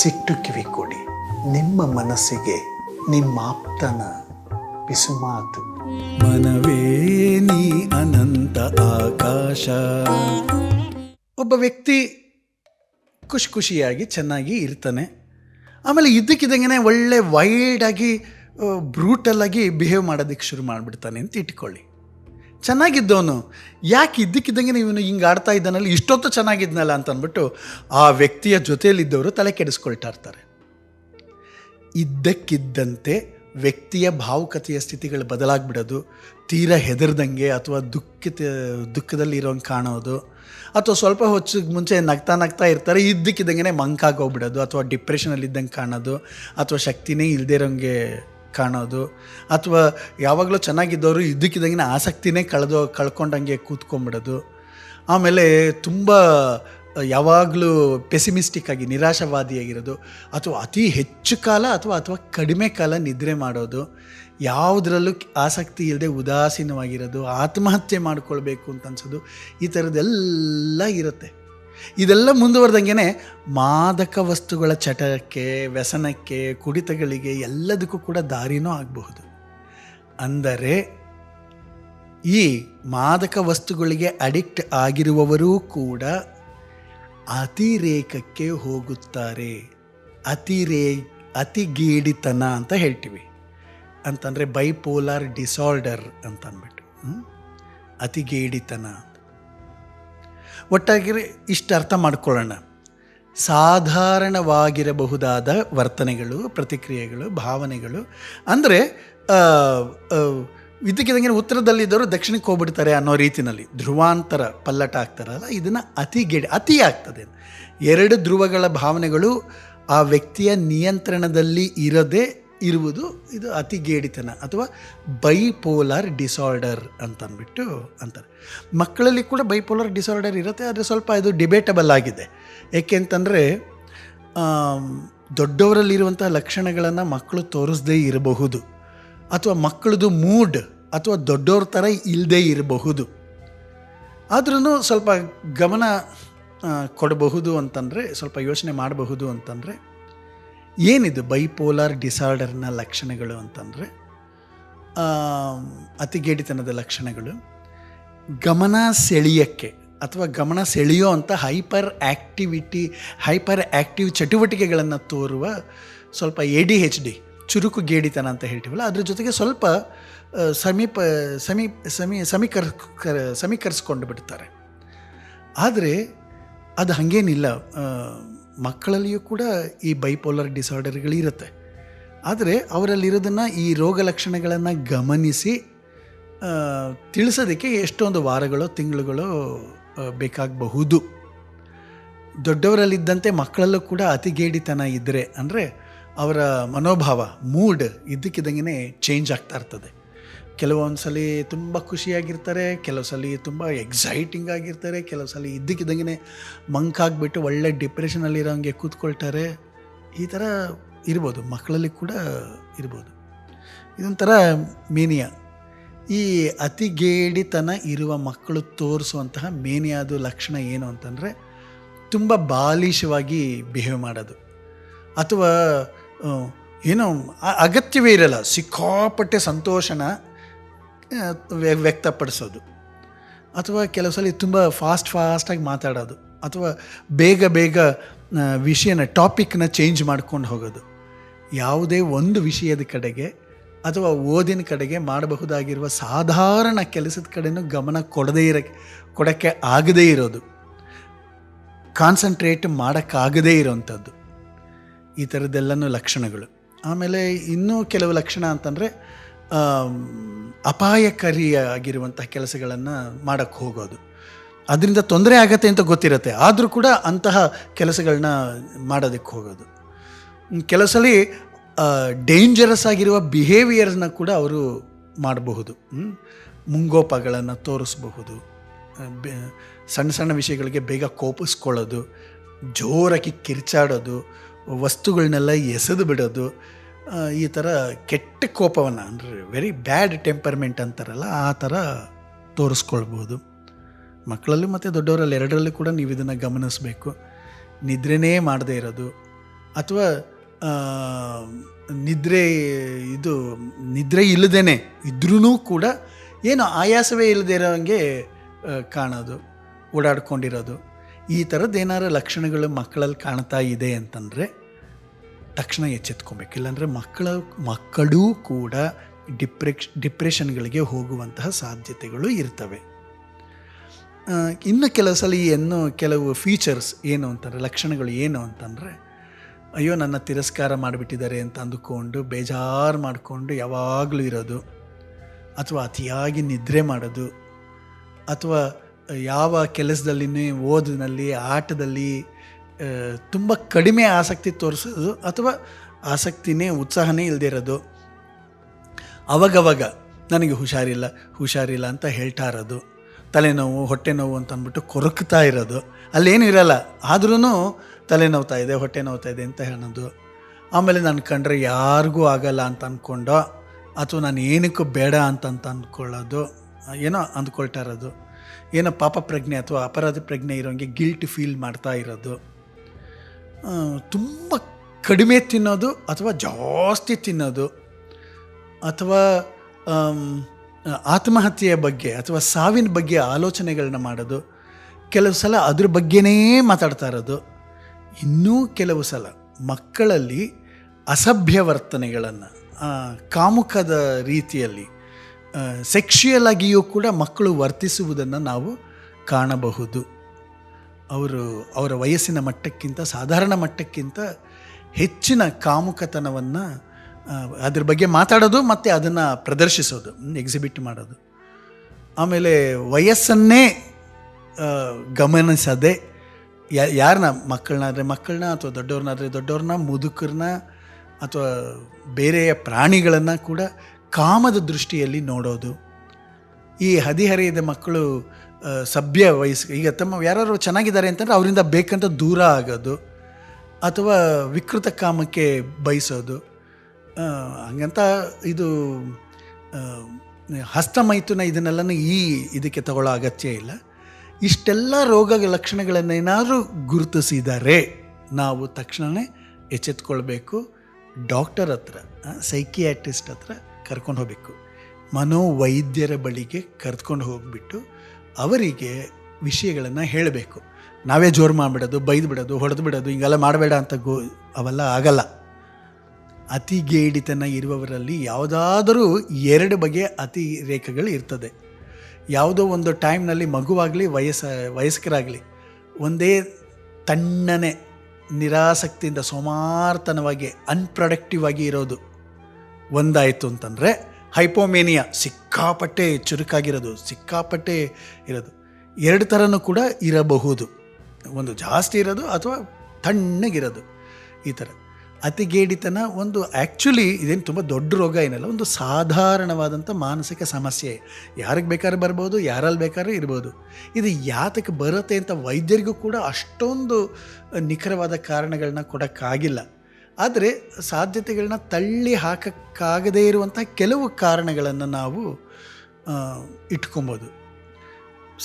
ಮನಸ್ಸಿಟ್ಟು ಕಿವಿ ಕೊಡಿ. ನಿಮ್ಮ ಮನಸ್ಸಿಗೆ ನಿಮ್ಮಾಪ್ತನ ಪಿಸುಮಾತು ಮನವೇ ನೀ ಅನಂತ ಆಕಾಶ. ಒಬ್ಬ ವ್ಯಕ್ತಿ ಖುಷಿ ಖುಷಿಯಾಗಿ ಚೆನ್ನಾಗಿ ಇರ್ತಾನೆ. ಆಮೇಲೆ ಇದ್ದಕ್ಕಿದ್ದಂಗೆ ಒಳ್ಳೆ ವೈಲ್ಡಾಗಿ ಬ್ರೂಟಲ್ಲಾಗಿ ಬಿಹೇವ್ ಮಾಡೋದಕ್ಕೆ ಶುರು ಮಾಡಿಬಿಡ್ತಾನೆ ಅಂತ ಇಟ್ಕೊಳ್ಳಿ. ಚೆನ್ನಾಗಿದ್ದವನು. ಯಾಕೆ ಇದ್ದಕ್ಕಿದ್ದಂಗೆ ಇವನು ಹಿಂಗೆ ಆಡ್ತಾ ಇದ್ದಾನಲ್ಲ ಇಷ್ಟೊತ್ತು ಚೆನ್ನಾಗಿದ್ದನಲ್ಲ ಅಂತ ಅಂದ್ಬಿಟ್ಟು ಆ ವ್ಯಕ್ತಿಯ ಜೊತೆಯಲ್ಲಿದ್ದವರು ತಲೆ ಕೆಡಿಸ್ಕೊಳ್ತಾ ಇರ್ತಾರೆ. ಇದ್ದಕ್ಕಿದ್ದಂತೆ ವ್ಯಕ್ತಿಯ ಭಾವುಕತೆಯ ಸ್ಥಿತಿಗಳು ಬದಲಾಗ್ಬಿಡೋದು. ತೀರಾ ಹೆದರ್ದಂಗೆ ಅಥವಾ ದುಃಖಿತ ದುಃಖದಲ್ಲಿ ಇರೋಂಗೆ ಕಾಣೋದು. ಅಥವಾ ಸ್ವಲ್ಪ ಹೊಚ್ಚ ಮುಂಚೆ ನಗ್ತಾ ನಗ್ತಾ ಇರ್ತಾರೆ ಇದ್ದಕ್ಕಿದ್ದಂಗೆ ಮಂಕಾಗೋಗ್ಬಿಡೋದು ಅಥವಾ ಡಿಪ್ರೆಷನಲ್ಲಿ ಇದ್ದಂಗೆ ಕಾಣೋದು ಅಥವಾ ಶಕ್ತಿನೇ ಇಲ್ಲದೇ ಇರೋಂಗೆ ಕಾಣೋದು. ಅಥವಾ ಯಾವಾಗಲೂ ಚೆನ್ನಾಗಿದ್ದವರು ಇದ್ದಕ್ಕಿದ್ದಂಗೆ ಆಸಕ್ತಿನೇ ಕಳೆದು ಕಳ್ಕೊಂಡಂಗೆ ಕೂತ್ಕೊಂಡ್ಬಿಡೋದು ಆಮೇಲೆ ತುಂಬ, ಯಾವಾಗಲೂ ಪೆಸಿಮಿಸ್ಟಿಕ್ ಆಗಿ, ನಿರಾಶಾವಾದಿಯಾಗಿರೋದು. ಅಥವಾ ಅತಿ ಹೆಚ್ಚು ಕಾಲ ಅಥವಾ ಅಥವಾ ಕಡಿಮೆ ಕಾಲ ನಿದ್ರೆ ಮಾಡೋದು. ಯಾವುದರಲ್ಲೂ ಆಸಕ್ತಿ ಇಲ್ಲದೆ ಉದಾಸೀನವಾಗಿರೋದು, ಆತ್ಮಹತ್ಯೆ ಮಾಡಿಕೊಳ್ಬೇಕು ಅಂತ ಅನ್ಸೋದು. ಈ ಥರದ್ದೆಲ್ಲ ಇರುತ್ತೆ. ಇದೆಲ್ಲ ಮುಂದುವರೆದಂಗೆ ಮಾದಕ ವಸ್ತುಗಳ ಚಟಕ್ಕೆ, ವ್ಯಸನಕ್ಕೆ, ಕುಡಿತಗಳಿಗೆ ಎಲ್ಲದಕ್ಕೂ ಕೂಡ ದಾರಿನೂ ಆಗಬಹುದು. ಅಂದರೆ ಈ ಮಾದಕ ವಸ್ತುಗಳಿಗೆ ಅಡಿಕ್ಟ್ ಆಗಿರುವವರೂ ಕೂಡ ಅತಿರೇಕಕ್ಕೆ ಹೋಗುತ್ತಾರೆ. ಅತಿರೇ, ಅತಿಗೀಡಿತನ ಅಂತ ಹೇಳ್ತೀವಿ. ಅಂತಂದರೆ ಬೈಪೋಲಾರ್ ಡಿಸಾರ್ಡರ್ ಅಂತ ಅಂದ್ಬಿಟ್ಟು ಹ್ಞೂ ಅತಿಗೇಡಿತನ. ಅಂತ ಒಟ್ಟಾಗಿ ಇಷ್ಟು ಅರ್ಥ ಮಾಡ್ಕೊಳ್ಳೋಣ. ಸಾಧಾರಣವಾಗಿರಬಹುದಾದ ವರ್ತನೆಗಳು, ಪ್ರತಿಕ್ರಿಯೆಗಳು, ಭಾವನೆಗಳು, ಅಂದರೆ ಇದಕ್ಕಿದಂಗೆ ಉತ್ತರದಲ್ಲಿದ್ದವರು ದಕ್ಷಿಣಕ್ಕೆ ಹೋಗ್ಬಿಡ್ತಾರೆ ಅನ್ನೋ ರೀತಿಯಲ್ಲಿ ಧ್ರುವಾಂತರ ಪಲ್ಲಟ ಆಗ್ತಾರಲ್ಲ, ಇದನ್ನು ಅತಿ ಅತಿ ಆಗ್ತದೆ. ಎರಡು ಧ್ರುವಗಳ ಭಾವನೆಗಳು ಆ ವ್ಯಕ್ತಿಯ ನಿಯಂತ್ರಣದಲ್ಲಿ ಇರದೆ ಇರುವುದು ಇದು ಅತಿ ಗೇಡಿತನ ಅಥವಾ ಬೈಪೋಲಾರ್ ಡಿಸಾರ್ಡರ್ ಅಂತಂದ್ಬಿಟ್ಟು ಅಂತಾರೆ. ಮಕ್ಕಳಲ್ಲಿ ಕೂಡ ಬೈಪೋಲಾರ್ ಡಿಸಾರ್ಡರ್ ಇರುತ್ತೆ, ಆದರೆ ಸ್ವಲ್ಪ ಇದು ಡಿಬೇಟಬಲ್ ಆಗಿದೆ. ಏಕೆಂತಂದರೆ ದೊಡ್ಡವರಲ್ಲಿರುವಂಥ ಲಕ್ಷಣಗಳನ್ನು ಮಕ್ಕಳು ತೋರಿಸದೇ ಇರಬಹುದು. ಅಥವಾ ಮಕ್ಕಳದು ಮೂಡ್ ಅಥವಾ ದೊಡ್ಡವ್ರ ಥರ ಇಲ್ಲದೇ ಇರಬಹುದು. ಆದ್ರೂ ಸ್ವಲ್ಪ ಗಮನ ಕೊಡಬಹುದು ಅಂತಂದರೆ, ಸ್ವಲ್ಪ ಯೋಚನೆ ಮಾಡಬಹುದು ಅಂತಂದರೆ ಏನಿದು ಬೈಪೋಲಾರ್ ಡಿಸಾರ್ಡರ್ನ ಲಕ್ಷಣಗಳು ಅಂತಂದರೆ ಅತಿಗೇಡಿತನದ ಲಕ್ಷಣಗಳು. ಗಮನ ಸೆಳೆಯಕ್ಕೆ ಅಥವಾ ಗಮನ ಸೆಳೆಯೋ ಅಂಥ ಹೈಪರ್ ಆ್ಯಕ್ಟಿವಿಟಿ ಹೈಪರ್ ಆ್ಯಕ್ಟಿವ್ ಚಟುವಟಿಕೆಗಳನ್ನು ತೋರುವ ಸ್ವಲ್ಪ ಎ ಡಿ ಹೆಚ್ ಡಿ ಚುರುಕು ಗೇಡಿತನ ಅಂತ ಹೇಳ್ತೀವಲ್ಲ, ಅದ್ರ ಜೊತೆಗೆ ಸ್ವಲ್ಪ ಸಮೀಪ, ಸಮೀ ಸಮೀ, ಸಮೀಕರ್, ಕರ್- ಸಮೀಕರಿಸ್ಕೊಂಡು ಬಿಡ್ತಾರೆ. ಆದರೆ ಅದು ಹಾಗೇನಿಲ್ಲ ಮಕ್ಕಳಲ್ಲಿಯೂ ಕೂಡ ಈ ಬೈಪೋಲರ್ ಡಿಸಾರ್ಡರ್ಗಳಿರುತ್ತೆ ಆದರೆ ಅವರಲ್ಲಿರೋದನ್ನು ಈ ರೋಗ ಲಕ್ಷಣಗಳನ್ನು ಗಮನಿಸಿ ತಿಳಿಸೋದಕ್ಕೆ ಎಷ್ಟೊಂದು ವಾರಗಳು, ತಿಂಗಳುಗಳು ಬೇಕಾಗಬಹುದು. ದೊಡ್ಡವರಲ್ಲಿದ್ದಂತೆ ಮಕ್ಕಳಲ್ಲೂ ಕೂಡ ಅತಿಗೇಡಿತನ ಇದ್ದರೆ ಅಂದರೆ ಅವರ ಮನೋಭಾವ ಮೂಡ್ ಇದ್ದಕ್ಕಿದ್ದಂಗೆ ಚೇಂಜ್ ಆಗ್ತಾ ಇರ್ತದೆ. ಕೆಲವೊಂದು ಸಲ ತುಂಬ ಖುಷಿಯಾಗಿರ್ತಾರೆ ಕೆಲವು ಸಲ ತುಂಬ ಎಕ್ಸೈಟಿಂಗ್ ಆಗಿರ್ತಾರೆ ಕೆಲವು ಸಲ ಇದ್ದಕ್ಕಿದ್ದಂಗೆ ಮಂಕಾಗ್ಬಿಟ್ಟು ಒಳ್ಳೆ ಡಿಪ್ರೆಷನಲ್ಲಿರೋಂಗೆ ಕೂತ್ಕೊಳ್ತಾರೆ. ಈ ಥರ ಇರ್ಬೋದು, ಮಕ್ಕಳಲ್ಲಿ ಕೂಡ ಇರ್ಬೋದು. ಇದೊಂಥರ ಮೇನಿಯ. ಈ ಅತಿಗೇಡಿತನ ಇರುವ ಮಕ್ಕಳು ತೋರಿಸುವಂತಹ ಮೇನಿಯಾದ ಲಕ್ಷಣ ಏನು ಅಂತಂದರೆ, ತುಂಬ ಬಾಲಿಶವಾಗಿ ಬಿಹೇವ್ ಮಾಡೋದು. ಅಥವಾ ಏನೋ ಅಗತ್ಯವೇ ಇರಲ್ಲ, ಸಿಕ್ಕಾಪಟ್ಟೆ ಸಂತೋಷನ ವ್ಯಕ್ತಪಡಿಸೋದು. ಅಥವಾ ಕೆಲವು ಸಲ ತುಂಬ ಫಾಸ್ಟ್ ಫಾಸ್ಟಾಗಿ ಮಾತಾಡೋದು. ಅಥವಾ ಬೇಗ ಬೇಗ ವಿಷಯನ ಟಾಪಿಕ್ನ ಚೇಂಜ್ ಮಾಡ್ಕೊಂಡು ಹೋಗೋದು. ಯಾವುದೇ ಒಂದು ವಿಷಯದ ಕಡೆಗೆ ಅಥವಾ ಓದಿನ ಕಡೆಗೆ ಮಾಡಬಹುದಾಗಿರುವ ಸಾಧಾರಣ ಕೆಲಸದ ಕಡೆಯೂ ಗಮನ ಕೊಡದೇ ಇರೋ, ಕೊಡೋಕ್ಕೆ ಆಗದೇ ಇರೋದು. ಕಾನ್ಸಂಟ್ರೇಟ್ ಮಾಡೋಕ್ಕಾಗದೇ ಇರೋವಂಥದ್ದು ಈ ಥರದ್ದೆಲ್ಲನೂ ಲಕ್ಷಣಗಳು. ಆಮೇಲೆ ಇನ್ನೂ ಕೆಲವು ಲಕ್ಷಣ ಅಂತಂದರೆ ಅಪಾಯಕಾರಿಯಾಗಿರುವಂಥ ಕೆಲಸಗಳನ್ನು ಮಾಡೋಕ್ಕೆ ಹೋಗೋದು. ಅದರಿಂದ ತೊಂದರೆ ಆಗತ್ತೆ ಅಂತ ಗೊತ್ತಿರುತ್ತೆ. ಆದರೂ ಕೂಡ ಅಂತಹ ಕೆಲಸಗಳನ್ನ ಮಾಡೋದಕ್ಕೆ ಹೋಗೋದು. ಕೆಲಸಲಿ ಡೇಂಜರಸ್ ಆಗಿರುವ ಬಿಹೇವಿಯರ್ಸ್ನ ಕೂಡ ಅವರು ಮಾಡಬಹುದು. ಮುಂಗೋಪಗಳನ್ನು ತೋರಿಸಬಹುದು. ಸಣ್ಣ ಸಣ್ಣ ವಿಷಯಗಳಿಗೆ ಬೇಗ ಕೋಪಿಸ್ಕೊಳ್ಳೋದು, ಜೋರಾಗಿ ಕಿರ್ಚಾಡೋದು ವಸ್ತುಗಳನ್ನೆಲ್ಲ ಎಸೆದು ಬಿಡೋದು ಈ ಥರ ಕೆಟ್ಟ ಕೋಪವನ್ನು, ಅಂದರೆ ವೆರಿ ಬ್ಯಾಡ್ ಟೆಂಪರ್ಮೆಂಟ್ ಅಂತಾರಲ್ಲ, ಆ ಥರ ತೋರಿಸ್ಕೊಳ್ಬೋದು. ಮಕ್ಕಳಲ್ಲೂ ಮತ್ತು ದೊಡ್ಡವರಲ್ಲಿ ಎರಡರಲ್ಲೂ ಕೂಡ ನೀವು ಇದನ್ನು ಗಮನಿಸಬೇಕು. ನಿದ್ರೆನೇ ಮಾಡದೇ ಇರೋದು. ಅಥವಾ ನಿದ್ರೆ ಇದು, ನಿದ್ರೆ ಇಲ್ಲದೇನೆ ಇದ್ರೂ ಕೂಡ ಏನು ಆಯಾಸವೇ ಇಲ್ಲದೆ ಇರೋಂಗೆ ಕಾಣೋದು, ಓಡಾಡ್ಕೊಂಡಿರೋದು. ಈ ಥರದ್ದು ಏನಾರು ಲಕ್ಷಣಗಳು ಮಕ್ಕಳಲ್ಲಿ ಕಾಣ್ತಾ ಇದೆ ಅಂತಂದರೆ ತಕ್ಷಣ ಎಚ್ಚೆತ್ಕೊಬೇಕು. ಇಲ್ಲಾಂದರೆ ಮಕ್ಕಳ, ಮಕ್ಕಳೂ ಕೂಡ ಡಿಪ್ರೆಕ್ಷ್, ಡಿಪ್ರೆಷನ್ಗಳಿಗೆ ಹೋಗುವಂತಹ ಸಾಧ್ಯತೆಗಳು ಇರ್ತವೆ. ಇನ್ನು ಕೆಲವು ಸಲ ಏನು ಕೆಲವು ಫೀಚರ್ಸ್ ಏನು ಅಂತಂದರೆ, ಲಕ್ಷಣಗಳು ಏನು ಅಂತಂದರೆ, ಅಯ್ಯೋ ನನ್ನ ತಿರಸ್ಕಾರ ಮಾಡಿಬಿಟ್ಟಿದ್ದಾರೆ ಅಂತ ಅಂದುಕೊಂಡು ಬೇಜಾರು ಮಾಡಿಕೊಂಡು ಯಾವಾಗಲೂ ಇರೋದು, ಅಥವಾ ಅತಿಯಾಗಿ ನಿದ್ರೆ ಮಾಡೋದು, ಅಥವಾ ಯಾವ ಕೆಲಸದಲ್ಲಿನೇ ಓದಿನಲ್ಲಿ ಆಟದಲ್ಲಿ ತುಂಬ ಕಡಿಮೆ ಆಸಕ್ತಿ ತೋರಿಸೋದು ಅಥವಾ ಆಸಕ್ತಿನೇ, ಉತ್ಸಾಹನೇ ಇರೋದು. ಅವಾಗವಾಗ ನನಗೆ ಹುಷಾರಿಲ್ಲ ಹುಷಾರಿಲ್ಲ ಅಂತ ಹೇಳ್ತಾ ಇರೋದು. ತಲೆನೋವು ಹೊಟ್ಟೆ ನೋವು ಅಂತ ಅಂದ್ಬಿಟ್ಟು ಕೊರಕ್ತಾ ಇರೋದು. ಅಲ್ಲೇನು ಇರಲ್ಲ ಆದ್ರೂ ತಲೆನೋವ್ತಾ ಇದೆ ಹೊಟ್ಟೆ ನೋವ್ತಾ ಇದೆ ಅಂತ ಹೇಳೋದು. ಆಮೇಲೆ ನಾನು ಕಂಡ್ರೆ ಯಾರಿಗೂ ಆಗಲ್ಲ ಅಂತ ಅಂದ್ಕೊಂಡೋ ಅಥವಾ ನಾನು ಏನಕ್ಕೂ ಬೇಡ ಅಂತಂತ ಅಂತ ಅಂದ್ಕೊಳ್ಳೋದು ಏನೋ ಅಂದ್ಕೊಳ್ತಾ ಇರೋದು. ಏನೋ ಪಾಪ ಪ್ರಜ್ಞೆ ಅಥವಾ ಅಪರಾಧ ಪ್ರಜ್ಞೆ ಇರೋಂಗೆ ಗಿಲ್ಟ್ ಫೀಲ್ ಮಾಡ್ತಾ ಇರೋದು. ತುಂಬ ಕಡಿಮೆ ತಿನ್ನೋದು ಅಥವಾ ಜಾಸ್ತಿ ತಿನ್ನೋದು ಅಥವಾ ಆತ್ಮಹತ್ಯೆಯ ಬಗ್ಗೆ ಅಥವಾ ಸಾವಿನ ಬಗ್ಗೆ ಆಲೋಚನೆಗಳನ್ನ ಮಾಡೋದು, ಕೆಲವು ಸಲ ಅದ್ರ ಬಗ್ಗೆನೇ ಮಾತಾಡ್ತಾ ಇರೋದು. ಇನ್ನೂ ಕೆಲವು ಸಲ ಮಕ್ಕಳಲ್ಲಿ ಅಸಭ್ಯ ವರ್ತನೆಗಳನ್ನು ಕಾಮುಕದ ರೀತಿಯಲ್ಲಿ ಸೆಕ್ಷುಯಲ್ ಆಗಿಯೂ ಕೂಡ ಮಕ್ಕಳು ವರ್ತಿಸುವುದನ್ನು ನಾವು ಕಾಣಬಹುದು. ಅವರು ಅವರ ವಯಸ್ಸಿನ ಮಟ್ಟಕ್ಕಿಂತ, ಸಾಧಾರಣ ಮಟ್ಟಕ್ಕಿಂತ ಹೆಚ್ಚಿನ ಕಾಮುಕತನವನ್ನು ಅದ್ರ ಬಗ್ಗೆ ಮಾತಾಡೋದು ಮತ್ತು ಅದನ್ನು ಪ್ರದರ್ಶಿಸೋದು ಎಕ್ಸಿಬಿಟ್ ಮಾಡೋದು. ಆಮೇಲೆ ವಯಸ್ಸನ್ನೇ ಗಮನಿಸದೆ ಯಾರನ್ನ ಮಕ್ಕಳನ್ನಾದರೆ ಮಕ್ಕಳನ್ನ ಅಥವಾ ದೊಡ್ಡವ್ರನ್ನಾದರೆ ದೊಡ್ಡವ್ರನ್ನ, ಮುದುಕರನ್ನ ಅಥವಾ ಬೇರೆಯ ಪ್ರಾಣಿಗಳನ್ನು ಕೂಡ ಕಾಮದ ದೃಷ್ಟಿಯಲ್ಲಿ ನೋಡೋದು. ಈ ಹದಿಹರೆಯದ ಮಕ್ಕಳು ಸಭ್ಯ ವಯಸ್ಸು ಈಗ ತಮ್ಮ ಯಾರು ಚೆನ್ನಾಗಿದ್ದಾರೆ ಅಂತಂದರೆ ಅವರಿಂದ ಬೇಕಂತ ದೂರ ಆಗೋದು, ಅಥವಾ ವಿಕೃತ ಕಾಮಕ್ಕೆ ಬಯಸೋದು. ಹಂಗಂತ ಇದು ಹಸ್ತಮೈಥುನ ಇದನ್ನೆಲ್ಲನೂ ಈ ಇದಕ್ಕೆ ತಗೊಳ್ಳೋ ಅಗತ್ಯ ಇಲ್ಲ. ಇಷ್ಟೆಲ್ಲ ರೋಗ ಲಕ್ಷಣಗಳನ್ನೇನಾದರೂ ಗುರುತಿಸಿದರೆ ನಾವು ತಕ್ಷಣವೇ ಎಚ್ಚೆತ್ಕೊಳ್ಬೇಕು. ಡಾಕ್ಟರ್ ಹತ್ರ ಸೈಕಿಯಾಟ್ರಿಸ್ಟ್ ಹತ್ರ ಕರ್ಕೊಂಡು ಹೋಗಬೇಕು. ಮನೋವೈದ್ಯರ ಬಳಿಗೆ ಕರ್ಕೊಂಡು ಹೋಗ್ಬಿಟ್ಟು ಅವರಿಗೆ ವಿಷಯಗಳನ್ನು ಹೇಳಬೇಕು. ನಾವೇ ಜೋರು ಮಾಡಿಬಿಡೋದು ಬೈದು ಬಿಡೋದು ಹೊಡೆದು ಬಿಡೋದು ಹಿಂಗೆಲ್ಲ ಮಾಡಬೇಡ ಅಂತ ಗೋ, ಅವೆಲ್ಲ ಆಗಲ್ಲ. ಅತಿಗೇಡಿತನ ಇರುವವರಲ್ಲಿ ಯಾವುದಾದರೂ ಎರಡು ಬಗೆಯ ಅತಿ ರೇಖೆಗಳು ಇರ್ತದೆ. ಯಾವುದೋ ಒಂದು ಟೈಮ್ನಲ್ಲಿ ಮಗುವಾಗಲಿ, ವಯಸ್ಸ, ವಯಸ್ಕರಾಗಲಿ, ಒಂದೇ ತಣ್ಣನೆ ನಿರಾಸಕ್ತಿಯಿಂದ ಸೋಮಾರ್ತನವಾಗಿ ಅನ್ಪ್ರೊಡಕ್ಟಿವ್ ಆಗಿ ಇರೋದು ಒಂದಾಯಿತು ಅಂತಂದರೆ ಹೈಪೋಮೇನಿಯಾ ಸಿಕ್ಕಾಪಟ್ಟೆ ಚುರುಕಾಗಿರೋದು, ಸಿಕ್ಕಾಪಟ್ಟೆ ಇರೋದು. ಎರಡು ಥರನೂ ಕೂಡ ಇರಬಹುದು. ಒಂದು ಜಾಸ್ತಿ ಇರೋದು ಅಥವಾ ತಣ್ಣಗಿರೋದು ಈ ಥರ. ಅತಿಗೇಡಿತನ ಒಂದು ಆ್ಯಕ್ಚುಲಿ ಇದೇನು ತುಂಬ ದೊಡ್ಡ ರೋಗ ಏನಲ್ಲ, ಒಂದು ಸಾಧಾರಣವಾದಂಥ ಮಾನಸಿಕ ಸಮಸ್ಯೆ. ಯಾರಿಗೆ ಬೇಕಾದ್ರೆ ಬರ್ಬೋದು, ಯಾರಲ್ಲಿ ಬೇಕಾದ್ರೂ ಇರ್ಬೋದು. ಇದು ಯಾತಕ್ಕೆ ಬರುತ್ತೆ ಅಂತ ವೈದ್ಯರಿಗೂ ಕೂಡ ಅಷ್ಟೊಂದು ನಿಖರವಾದ ಕಾರಣಗಳನ್ನ ಕೊಡೋಕ್ಕಾಗಿಲ್ಲ. ಆದರೆ ಸಾಧ್ಯತೆಗಳನ್ನ ತಳ್ಳಿ ಹಾಕಕ್ಕಾಗದೇ ಇರುವಂಥ ಕೆಲವು ಕಾರಣಗಳನ್ನು ನಾವು ಇಟ್ಕೊಬೋದು.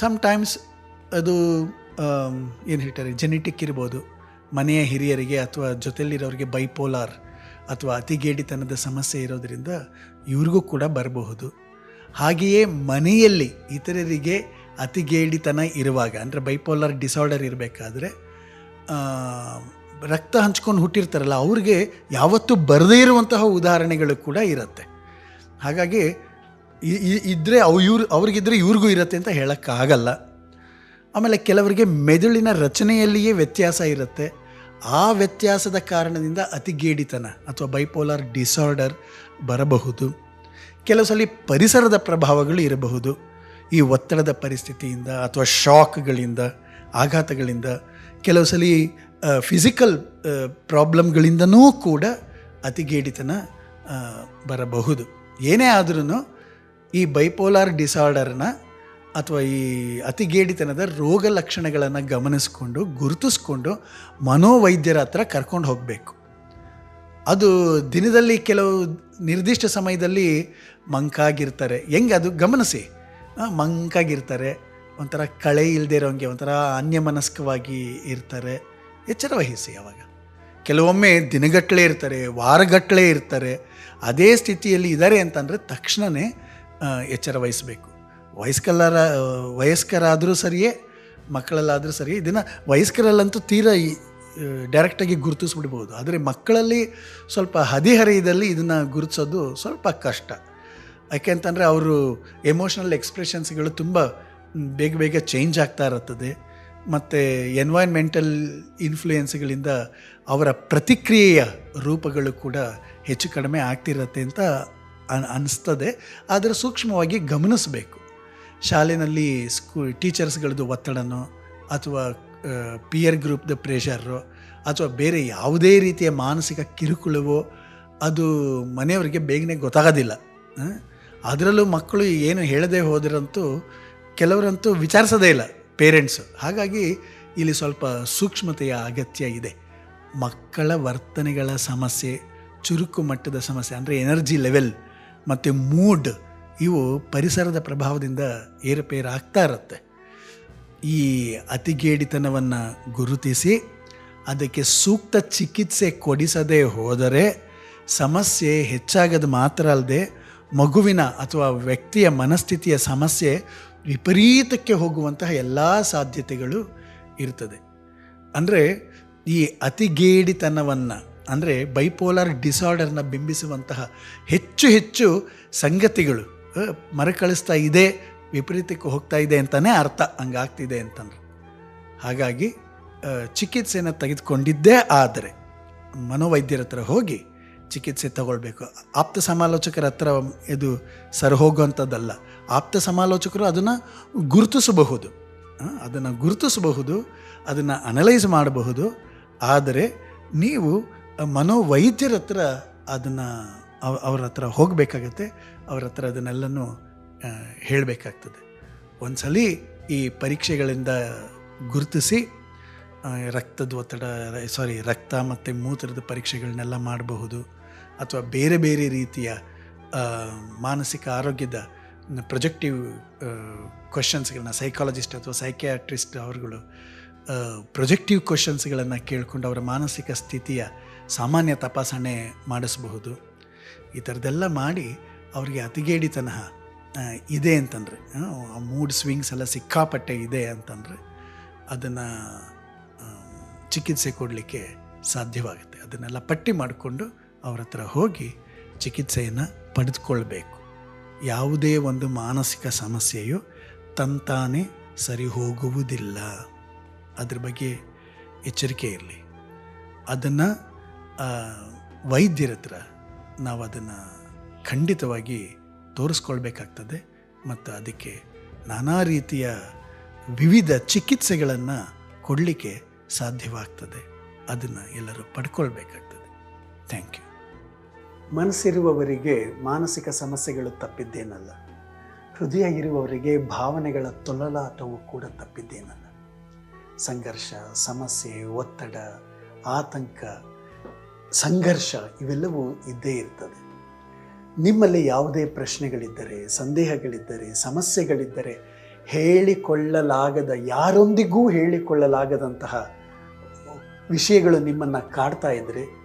ಸಮ್ಟೈಮ್ಸ್ ಅದು ಏನು ಹೇಳ್ತಾರೆ ಜೆನೆಟಿಕ್ ಇರ್ಬೋದು. ಮನೆಯ ಹಿರಿಯರಿಗೆ ಅಥವಾ ಜೊತೆಯಲ್ಲಿರೋರಿಗೆ ಬೈಪೋಲಾರ್ ಅಥವಾ ಅತಿಗೇಡಿತನದ ಸಮಸ್ಯೆ ಇರೋದರಿಂದ ಇವ್ರಿಗೂ ಕೂಡ ಬರಬಹುದು. ಹಾಗೆಯೇ ಮನೆಯಲ್ಲಿ ಇತರರಿಗೆ ಅತಿಗೇಡಿತನ ಇರುವಾಗ, ಅಂದರೆ ಬೈಪೋಲಾರ್ ಡಿಸಾರ್ಡರ್ ಇರಬೇಕಾದ್ರೆ ರಕ್ತ ಹಂಚ್ಕೊಂಡು ಹುಟ್ಟಿರ್ತಾರಲ್ಲ, ಅವ್ರಿಗೆ ಯಾವತ್ತೂ ಬರದೇ ಇರುವಂತಹ ಉದಾಹರಣೆಗಳು ಕೂಡ ಇರುತ್ತೆ. ಹಾಗಾಗಿ ಇದ್ದರೆ ಅವು ಇವ್ರು, ಅವ್ರಿಗಿದ್ರೆ ಇವ್ರಿಗೂ ಇರುತ್ತೆ ಅಂತ ಹೇಳೋಕ್ಕಾಗಲ್ಲ. ಆಮೇಲೆ ಕೆಲವರಿಗೆ ಮೆದುಳಿನ ರಚನೆಯಲ್ಲಿಯೇ ವ್ಯತ್ಯಾಸ ಇರುತ್ತೆ. ಆ ವ್ಯತ್ಯಾಸದ ಕಾರಣದಿಂದ ಅತಿಗೇಡಿತನ ಅಥವಾ ಬೈಪೋಲಾರ್ ಡಿಸಾರ್ಡರ್ ಬರಬಹುದು. ಕೆಲವು ಸಲ ಪರಿಸರದ ಪ್ರಭಾವಗಳು ಇರಬಹುದು. ಈ ಒತ್ತಡದ ಪರಿಸ್ಥಿತಿಯಿಂದ ಅಥವಾ ಶಾಕ್ಗಳಿಂದ ಆಘಾತಗಳಿಂದ. ಕೆಲವು ಸಲ ಫಿಸಿಕಲ್ ಪ್ರಾಬ್ಲಮ್ಗಳಿಂದನೂ ಕೂಡ ಅತಿಗೇಡಿತನ ಬರಬಹುದು. ಏನೇ ಆದ್ರೂ ಈ ಬೈಪೋಲಾರ್ ಡಿಸಾರ್ಡರ್ನ ಅಥವಾ ಈ ಅತಿಗೇಡಿತನದ ರೋಗ ಲಕ್ಷಣಗಳನ್ನು ಗಮನಿಸ್ಕೊಂಡು, ಗುರುತಿಸ್ಕೊಂಡು ಮನೋವೈದ್ಯರ ಹತ್ರ ಕರ್ಕೊಂಡು ಹೋಗಬೇಕು. ಅದು ದಿನದಲ್ಲಿ ಕೆಲವು ನಿರ್ದಿಷ್ಟ ಸಮಯದಲ್ಲಿ ಮಂಕಾಗಿರ್ತಾರೆ. ಹೆಂಗೆ ಅದು? ಗಮನಿಸಿ. ಮಂಕಾಗಿರ್ತಾರೆ. ಒಂಥರ ಕಳೆ ಇಲ್ಲದೆ ಇರೋಂಗೆ, ಒಂಥರ ಅನ್ಯಮನಸ್ಕವಾಗಿ ಇರ್ತಾರೆ. ಎಚ್ಚರ ವಹಿಸಿ ಅವಾಗ. ಕೆಲವೊಮ್ಮೆ ದಿನಗಟ್ಟಲೆ ಇರ್ತಾರೆ, ವಾರಗಟ್ಟಲೆ ಇರ್ತಾರೆ, ಅದೇ ಸ್ಥಿತಿಯಲ್ಲಿ ಇದ್ದಾರೆ ಅಂತಂದರೆ ತಕ್ಷಣವೇ ಎಚ್ಚರ ವಹಿಸಬೇಕು. ವಯಸ್ಕರ ವಯಸ್ಕರಾದರೂ ಸರಿಯೇ, ಮಕ್ಕಳಲ್ಲಾದರೂ ಸರಿ ಇದನ್ನು ವಯಸ್ಕರಲ್ಲಂತೂ ತೀರಾ ಡೈರೆಕ್ಟಾಗಿ ಗುರುತಿಸ್ಬಿಡ್ಬೋದು. ಆದರೆ ಮಕ್ಕಳಲ್ಲಿ ಸ್ವಲ್ಪ ಹದಿಹರೆಯದಲ್ಲಿ ಇದನ್ನು ಗುರುತಿಸೋದು ಸ್ವಲ್ಪ ಕಷ್ಟ. ಯಾಕೆ ಅಂತಂದರೆ ಅವರು ಎಮೋಷ್ನಲ್ ಎಕ್ಸ್ಪ್ರೆಷನ್ಸ್ಗಳು ತುಂಬ ಬೇಗ ಬೇಗ ಚೇಂಜ್ ಆಗ್ತಾ ಇರುತ್ತದೆ. ಮತ್ತು ಎನ್ವೈರ್ಮೆಂಟಲ್ ಇನ್ಫ್ಲೂಯೆನ್ಸ್ಗಳಿಂದ ಅವರ ಪ್ರತಿಕ್ರಿಯೆಯ ರೂಪಗಳು ಕೂಡ ಹೆಚ್ಚು ಕಡಿಮೆ ಆಗ್ತಿರತ್ತೆ ಅಂತ ಅನ್, ಅನಿಸ್ತದೆ. ಆದರೆ ಸೂಕ್ಷ್ಮವಾಗಿ ಗಮನಿಸಬೇಕು. ಶಾಲೆಯಲ್ಲಿ ಸ್ಕೂ ಟೀಚರ್ಸ್ಗಳದ್ದು ಒತ್ತಡನೋ ಅಥವಾ ಪಿಯರ್ ಗ್ರೂಪ್ದ ಪ್ರೆಷರು ಅಥವಾ ಬೇರೆ ಯಾವುದೇ ರೀತಿಯ ಮಾನಸಿಕ ಕಿರುಕುಳವೋ ಅದು ಮನೆಯವರಿಗೆ ಬೇಗನೆ ಗೊತ್ತಾಗೋದಿಲ್ಲ? ಅದರಲ್ಲೂ ಮಕ್ಕಳು ಏನು ಹೇಳದೆ ಹೋದರಂತೂ ಕೆಲವರಂತೂ ವಿಚಾರಿಸೋದೇ ಇಲ್ಲ. ಪೇರೆಂಟ್ಸು. ಹಾಗಾಗಿ ಇಲ್ಲಿ ಸ್ವಲ್ಪ ಸೂಕ್ಷ್ಮತೆಯ ಅಗತ್ಯ ಇದೆ. ಮಕ್ಕಳ ವರ್ತನೆಗಳ ಸಮಸ್ಯೆ, ಚುರುಕು ಮಟ್ಟದ ಸಮಸ್ಯೆ ಅಂದರೆ ಎನರ್ಜಿ ಲೆವೆಲ್ ಮತ್ತು ಮೂಡ್ ಇವು ಪರಿಸರದ ಪ್ರಭಾವದಿಂದ ಏರುಪೇರು ಆಗ್ತಾ ಇರುತ್ತೆ. ಈ ಅತಿಗೇಡಿತನವನ್ನು ಗುರುತಿಸಿ ಅದಕ್ಕೆ ಸೂಕ್ತ ಚಿಕಿತ್ಸೆ ಕೊಡಿಸದೇ ಹೋದರೆ ಸಮಸ್ಯೆ ಹೆಚ್ಚಾಗದು ಮಾತ್ರ ಅಲ್ಲದೆ ಮಗುವಿನ ಅಥವಾ ವ್ಯಕ್ತಿಯ ಮನಸ್ಥಿತಿಯ ಸಮಸ್ಯೆ ವಿಪರೀತಕ್ಕೆ ಹೋಗುವಂತಹ ಎಲ್ಲ ಸಾಧ್ಯತೆಗಳು ಇರ್ತದೆ. ಅಂದರೆ ಈ ಅತಿಗೇಡಿತನವನ್ನು, ಅಂದರೆ ಬೈಪೋಲಾರ್ ಡಿಸಾರ್ಡರ್ನ ಬಿಂಬಿಸುವಂತಹ ಹೆಚ್ಚು ಹೆಚ್ಚು ಸಂಗತಿಗಳು ಮರುಕಳಿಸ್ತಾ ಇದೆ, ವಿಪರೀತಕ್ಕೆ ಹೋಗ್ತಾ ಇದೆ ಅಂತಲೇ ಅರ್ಥ, ಹಂಗಾಗ್ತಿದೆ ಅಂತಂದ್ರೆ. ಹಾಗಾಗಿ ಚಿಕಿತ್ಸೆಯನ್ನು ತೆಗೆದುಕೊಂಡಿದ್ದೇ ಆದರೆ ಮನೋವೈದ್ಯರ ಹತ್ರ ಹೋಗಿ ಚಿಕಿತ್ಸೆ ತಗೊಳ್ಬೇಕು. ಆಪ್ತ ಸಮಾಲೋಚಕರ ಹತ್ರ ಇದು ಸರ್ ಹೋಗುವಂಥದ್ದಲ್ಲ. ಆಪ್ತ ಸಮಾಲೋಚಕರು ಅದನ್ನು ಗುರುತಿಸಬಹುದು. ಅದನ್ನು ಗುರುತಿಸಬಹುದು, ಅದನ್ನು ಅನಲೈಸ್ ಮಾಡಬಹುದು. ಆದರೆ ನೀವು ಮನೋವೈದ್ಯರ ಹತ್ರ ಅದನ್ನು ಅವ್ರ ಹತ್ರ ಹೋಗಬೇಕಾಗತ್ತೆ. ಅವ್ರ ಹತ್ರ ಅದನ್ನೆಲ್ಲನೂ ಹೇಳಬೇಕಾಗ್ತದೆ. ಒಂದ್ಸಲಿ ಈ ಪರೀಕ್ಷೆಗಳಿಂದ ಗುರುತಿಸಿ ರಕ್ತದ ಒತ್ತಡ ಸಾರಿ ರಕ್ತ ಮತ್ತು ಮೂತ್ರದ ಪರೀಕ್ಷೆಗಳನ್ನೆಲ್ಲ ಮಾಡಬಹುದು. ಅಥವಾ ಬೇರೆ ಬೇರೆ ರೀತಿಯ ಮಾನಸಿಕ ಆರೋಗ್ಯದ ಪ್ರೊಜೆಕ್ಟಿವ್ ಕ್ವಶನ್ಸ್ಗಳನ್ನ ಸೈಕಾಲಜಿಸ್ಟ್ ಅಥವಾ ಸೈಕ್ಯಾಟ್ರಿಸ್ಟ್ ಅವರುಗಳು ಪ್ರೊಜೆಕ್ಟಿವ್ ಕ್ವಶನ್ಸ್ಗಳನ್ನು ಕೇಳಿಕೊಂಡು ಅವರ ಮಾನಸಿಕ ಸ್ಥಿತಿಯ ಸಾಮಾನ್ಯ ತಪಾಸಣೆ ಮಾಡಿಸಬಹುದು. ಈ ಥರದ್ದೆಲ್ಲ ಮಾಡಿ ಅವರಿಗೆ ಅತಿಗೇಡಿತನ ಇದೆ ಅಂತಂದರೆ ಮೂಡ್ ಸ್ವಿಂಗ್ಸ್ ಎಲ್ಲ ಸಿಕ್ಕಾಪಟ್ಟೆ ಇದೆ ಅಂತಂದರೆ ಅದನ್ನು ಚಿಕಿತ್ಸೆ ಕೊಡಲಿಕ್ಕೆ ಸಾಧ್ಯವಾಗುತ್ತೆ. ಅದನ್ನೆಲ್ಲ ಪಟ್ಟಿ ಮಾಡಿಕೊಂಡು ಅವ್ರ ಹತ್ರ ಹೋಗಿ ಚಿಕಿತ್ಸೆಯನ್ನು ಪಡೆದುಕೊಳ್ಬೇಕು. ಯಾವುದೇ ಒಂದು ಮಾನಸಿಕ ಸಮಸ್ಯೆಯು ತಂತಾನೇ ಸರಿ ಹೋಗುವುದಿಲ್ಲ. ಅದ್ರ ಬಗ್ಗೆ ಎಚ್ಚರಿಕೆ ಇರಲಿ. ಅದನ್ನು ವೈದ್ಯರ ಹತ್ರ ನಾವು ಅದನ್ನು ಖಂಡಿತವಾಗಿ ತೋರಿಸ್ಕೊಳ್ಬೇಕಾಗ್ತದೆ. ಮತ್ತು ಅದಕ್ಕೆ ನಾನಾ ರೀತಿಯ ವಿವಿಧ ಚಿಕಿತ್ಸೆಗಳನ್ನು ಕೊಡಲಿಕ್ಕೆ ಸಾಧ್ಯವಾಗ್ತದೆ. ಅದನ್ನು ಎಲ್ಲರೂ ಪಡ್ಕೊಳ್ಬೇಕಾಗ್ತದೆ. Thank you. ಮನಸ್ಸಿರುವವರಿಗೆ ಮಾನಸಿಕ ಸಮಸ್ಯೆಗಳು ತಪ್ಪಿದ್ದೇನಲ್ಲ. ಹೃದಯ ಇರುವವರಿಗೆ ಭಾವನೆಗಳ ತೊಲಲಾಟವು ಕೂಡ ತಪ್ಪಿದ್ದೇನಲ್ಲ. ಸಂಘರ್ಷ, ಸಮಸ್ಯೆ, ಒತ್ತಡ, ಆತಂಕ, ಸಂಘರ್ಷ ಇವೆಲ್ಲವೂ ಇದ್ದೇ ಇರ್ತದೆ. ನಿಮ್ಮಲ್ಲಿ ಯಾವುದೇ ಪ್ರಶ್ನೆಗಳಿದ್ದರೆ, ಸಂದೇಹಗಳಿದ್ದರೆ, ಸಮಸ್ಯೆಗಳಿದ್ದರೆ ಹೇಳಿಕೊಳ್ಳಲಾಗದ, ಯಾರೊಂದಿಗೂ ಹೇಳಿಕೊಳ್ಳಲಾಗದಂತಹ ವಿಷಯಗಳು ನಿಮ್ಮನ್ನು ಕಾಡ್ತಾ ಇದ್ದರೆ